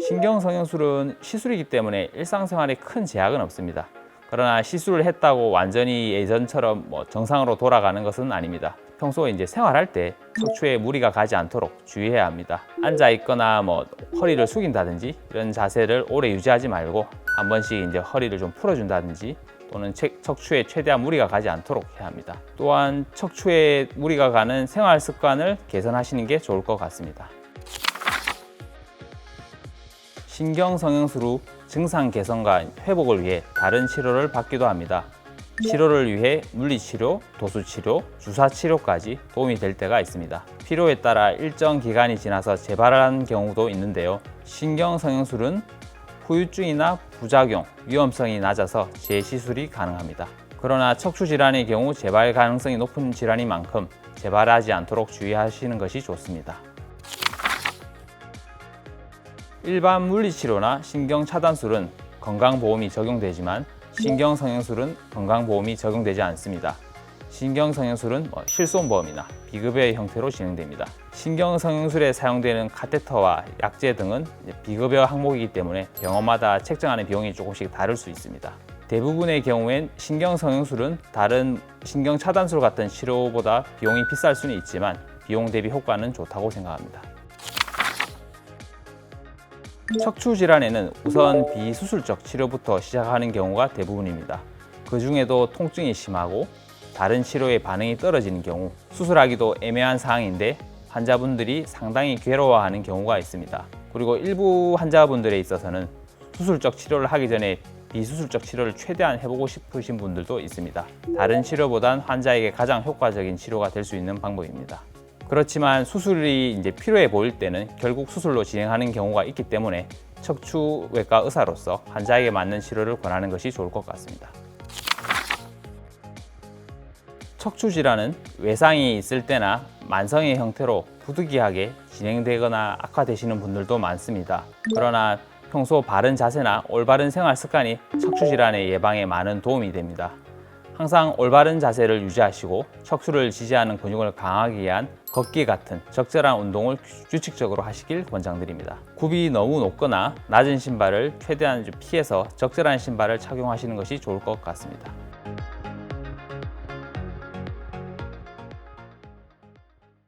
신경성형술은 시술이기 때문에 일상생활에 큰 제약은 없습니다. 그러나 시술을 했다고 완전히 예전처럼 뭐 정상으로 돌아가는 것은 아닙니다. 평소에 이제 생활할 때 척추에 무리가 가지 않도록 주의해야 합니다. 앉아 있거나 뭐 허리를 숙인다든지 이런 자세를 오래 유지하지 말고 한 번씩 이제 허리를 좀 풀어준다든지 또는 체- 척추에 최대한 무리가 가지 않도록 해야 합니다. 또한 척추에 무리가 가는 생활 습관을 개선하시는 게 좋을 것 같습니다. 신경성형술 후 증상 개선과 회복을 위해 다른 치료를 받기도 합니다. 치료를 위해 물리치료, 도수치료, 주사치료까지 도움이 될 때가 있습니다. 필요에 따라 일정 기간이 지나서 재발한 경우도 있는데요. 신경성형술은 후유증이나 부작용, 위험성이 낮아서 재시술이 가능합니다. 그러나 척추 질환의 경우 재발 가능성이 높은 질환인 만큼 재발하지 않도록 주의하시는 것이 좋습니다. 일반 물리치료나 신경차단술은 건강보험이 적용되지만 신경성형술은 건강보험이 적용되지 않습니다. 신경성형술은 뭐 실손보험이나 비급여의 형태로 진행됩니다. 신경성형술에 사용되는 카테터와 약제 등은 비급여 항목이기 때문에 병원마다 책정하는 비용이 조금씩 다를 수 있습니다. 대부분의 경우엔 신경성형술은 다른 신경차단술 같은 치료보다 비용이 비쌀 수는 있지만 비용 대비 효과는 좋다고 생각합니다. 척추 질환에는 우선 비수술적 치료부터 시작하는 경우가 대부분입니다. 그 중에도 통증이 심하고 다른 치료에 반응이 떨어지는 경우 수술하기도 애매한 상황인데 환자분들이 상당히 괴로워하는 경우가 있습니다. 그리고 일부 환자분들에 있어서는 수술적 치료를 하기 전에 비수술적 치료를 최대한 해보고 싶으신 분들도 있습니다. 다른 치료보단 환자에게 가장 효과적인 치료가 될 수 있는 방법입니다. 그렇지만 수술이 이제 필요해 보일 때는 결국 수술로 진행하는 경우가 있기 때문에 척추외과 의사로서 환자에게 맞는 치료를 권하는 것이 좋을 것 같습니다. 척추 질환은 외상이 있을 때나 만성의 형태로 부득이하게 진행되거나 악화되시는 분들도 많습니다. 그러나 평소 바른 자세나 올바른 생활 습관이 척추 질환의 예방에 많은 도움이 됩니다. 항상 올바른 자세를 유지하시고 척추를 지지하는 근육을 강하게 위한 걷기 같은 적절한 운동을 규칙적으로 하시길 권장드립니다. 굽이 너무 높거나 낮은 신발을 최대한 좀 피해서 적절한 신발을 착용하시는 것이 좋을 것 같습니다.